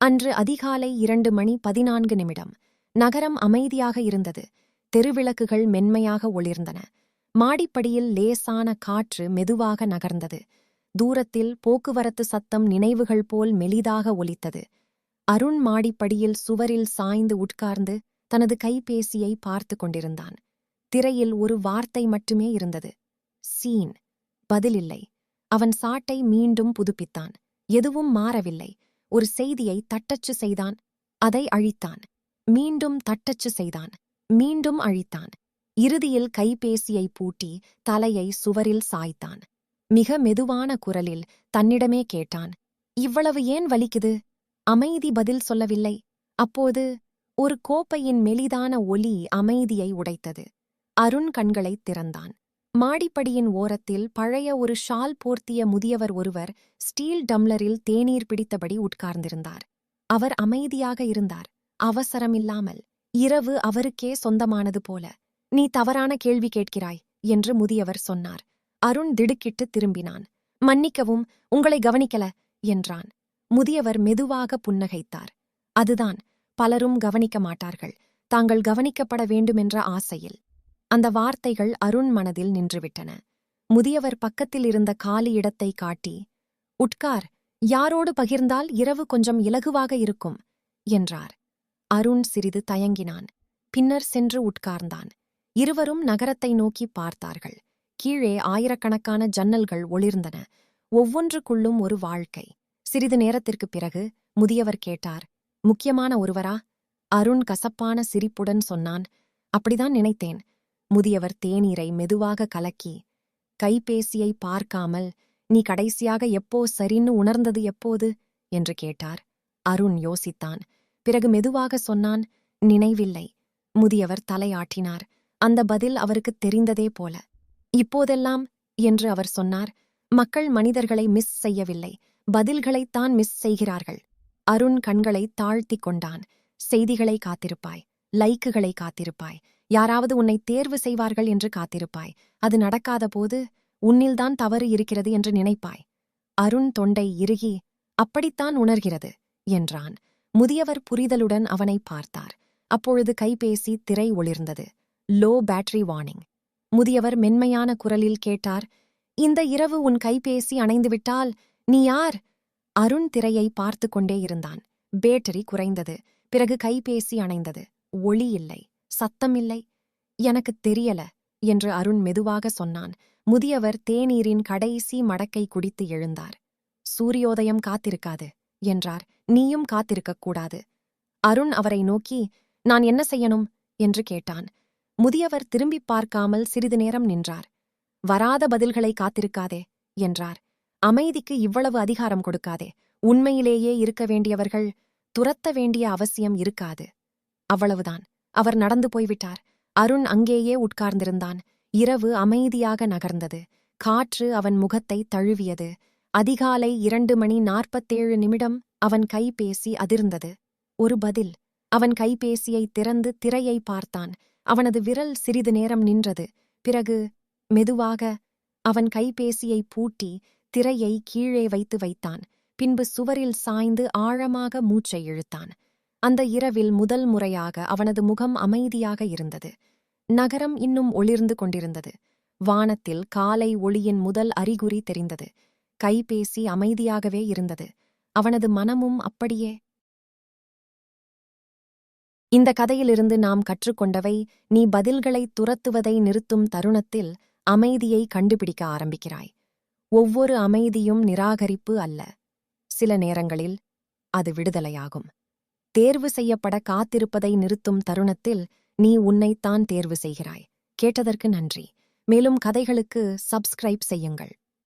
அன்று அதிகாலை இரண்டு மணி பதினான்கு நிமிடம். நகரம் அமைதியாக இருந்தது. தெருவிளக்குகள் மென்மையாக ஒளிர்ந்தன. மாடிப்படியில் லேசான காற்று மெதுவாக நகர்ந்தது. தூரத்தில் போக்குவரத்து சத்தம் நினைவுகள் போல் மெலிதாக ஒலித்தது. அருண் மாடிப்படியில் சுவரில் சாய்ந்து உட்கார்ந்து தனது கைபேசியை பார்த்து கொண்டிருந்தான். திரையில் ஒரு வார்த்தை மட்டுமே இருந்தது. சீன். பதிலில்லை அவன் சாட்டை மீண்டும் புதுப்பித்தான். எதுவும் மாறவில்லை. ஒரு செய்தியை தட்டச்சு செய்தான். அதை அழித்தான். மீண்டும் தட்டச்சு செய்தான். மீண்டும் அழித்தான். இறுதியில் கைபேசியை பூட்டி தலையை சுவரில் சாய்த்தான். மிக மெதுவான குரலில் தன்னிடமே கேட்டான் இவ்வளவு ஏன் வலிக்குது? அமைதி பதில் சொல்லவில்லை. அப்போது ஒரு கோப்பையின் மெலிதான ஒலி அமைதியை உடைத்தது. அருண் கண்களைத் திறந்தான். மாடிப்படியின் ஓரத்தில் பழைய ஒரு ஷால் போர்த்திய முதியவர் ஒருவர் ஸ்டீல் டம்ளரில் தேநீர் பிடித்தபடி உட்கார்ந்திருந்தார். அவர் அமைதியாக இருந்தார். அவசரமில்லாமல் இரவு அவருக்கே சொந்தமானது போல. நீ தவறான கேள்வி கேட்கிறாய் என்று முதியவர் சொன்னார். அருண் திடுக்கிட்டு திரும்பினான். மன்னிக்கவும் உங்களை கவனிக்கல என்றான். முதியவர் மெதுவாக புன்னகைத்தார். அதுதான் பலரும் கவனிக்க மாட்டார்கள். தாங்கள் கவனிக்கப்பட வேண்டுமென்ற ஆசையில். அந்த வார்த்தைகள் அருண் மனதில் நின்றுவிட்டன. முதியவர் பக்கத்தில் இருந்த காலி இடத்தை காட்டி உட்கார் யாரோடு பகிர்ந்தால் இரவு கொஞ்சம் இலகுவாக இருக்கும்? என்றார். அருண் சிறிது தயங்கினான். பின்னர் சென்று உட்கார்ந்தான். இருவரும் நகரத்தை நோக்கி பார்த்தார்கள். கீழே ஆயிரக்கணக்கான ஜன்னல்கள் ஒளிர்ந்தன. ஒவ்வொன்றுக்குள்ளும் ஒரு வாழ்க்கை. சிறிது நேரத்திற்குப் பிறகு முதியவர் கேட்டார் முக்கியமான ஒருவரா? அருண் கசப்பான சிரிப்புடன் சொன்னான் அப்படிதான் நினைத்தேன். முதியவர் தேநீரை மெதுவாக கலக்கி கைபேசியை பார்க்காமல் நீ கடைசியாக எப்போ சரின்னு உணர்ந்தது எப்போது? என்று கேட்டார். அருண் யோசித்தான். பிறகு மெதுவாக சொன்னான் நினைவில்லை. முதியவர் தலையாட்டினார். அந்த பதில் அவருக்கு தெரிந்ததே போல. இப்போதெல்லாம் என்று அவர் சொன்னார் மக்கள் மனிதர்களை மிஸ் செய்யவில்லை. பதில்களைத்தான் மிஸ் செய்கிறார்கள். அருண் கண்களை தாழ்த்திக் கொண்டான். செய்திகளை காத்திருப்பாய். லைக்குகளை காத்திருப்பாய். யாராவது உன்னை தேர்வு செய்வார்கள் என்று காத்திருப்பாய். அது நடக்காத போது உன்னில்தான் தவறு இருக்கிறது என்று நினைப்பாய். அருண் தொண்டை இறுகி அப்படித்தான் உணர்கிறது என்றான். முதியவர் புரிதலுடன் அவனை பார்த்தார். அப்பொழுது கைபேசி திரை ஒளிர்ந்தது. லோ பேட்டரி வார்னிங் முதியவர் மென்மையான குரலில் கேட்டார் இந்த இரவு உன் கைபேசி அணைந்துவிட்டால் நீ யார்? அருண் திரையை பார்த்து கொண்டே இருந்தான். பேட்டரி குறைந்தது. பிறகு கைபேசி அணைந்தது. ஒளி இல்லை. சத்தமில்லை. எனக்கு தெரியல என்று அருண் மெதுவாக சொன்னான். முதியவர் தேநீரின் கடைசி மடக்கை குடித்து எழுந்தார். சூரியோதயம் காத்திருக்காது என்றார். நீயும் காத்திருக்கக் கூடாது. அருண் அவரை நோக்கி நான் என்ன செய்யணும்? என்று கேட்டான். முதியவர் திரும்பிப் பார்க்காமல் சிறிது நேரம் நின்றார். வராத பதில்களை காத்திருக்காதே என்றார். அமைதிக்கு இவ்வளவு அதிகாரம் கொடுக்காதே. உண்மையிலேயே இருக்க வேண்டியவர்கள் துரத்த வேண்டிய அவசியம் இருக்காது. அவ்வளவுதான். அவர் நடந்து போய்விட்டார். அருண் அங்கேயே உட்கார்ந்திருந்தான். இரவு அமைதியாக நகர்ந்தது. காற்று அவன் முகத்தை தழுவியது. அதிகாலை இரண்டு மணி நாற்பத்தேழு நிமிடம் அவன் கைபேசி அதிர்ந்தது. ஒரு பதில். அவன் கைபேசியை திறந்து திரையை பார்த்தான். அவனது விரல் சிறிது நேரம் நின்றது. பிறகு மெதுவாக அவன் கைபேசியை பூட்டி திரையை கீழே வைத்து வைத்தான். பின்பு சுவரில் சாய்ந்து ஆழமாக மூச்சை இழுத்தான். அந்த இரவில் முதல் முறையாக அவனது முகம் அமைதியாக இருந்தது. நகரம் இன்னும் ஒளிர்ந்து கொண்டிருந்தது. வானத்தில் காலை ஒளியின் முதல் அறிகுறி தெரிந்தது. கைபேசி அமைதியாகவே இருந்தது. அவனது மனமும் அப்படியே. இந்த கதையிலிருந்து நாம் கற்றுக்கொண்டவை நீ பதில்களை துரத்துவதை நிறுத்தும் தருணத்தில் அமைதியை கண்டுபிடிக்க ஆரம்பிக்கிறாய். ஒவ்வொரு அமைதியும் நிராகரிப்பு அல்ல. சில நேரங்களில் அது விடுதலையாகும். தேர்வு செய்யப்பட காத்திருப்பதை நிறுத்தும் தருணத்தில் நீ உன்னைத்தான் தேர்வு செய்கிறாய். கேட்டதற்கு நன்றி. மேலும் கதைகளுக்கு சப்ஸ்கிரைப் செய்யுங்கள்.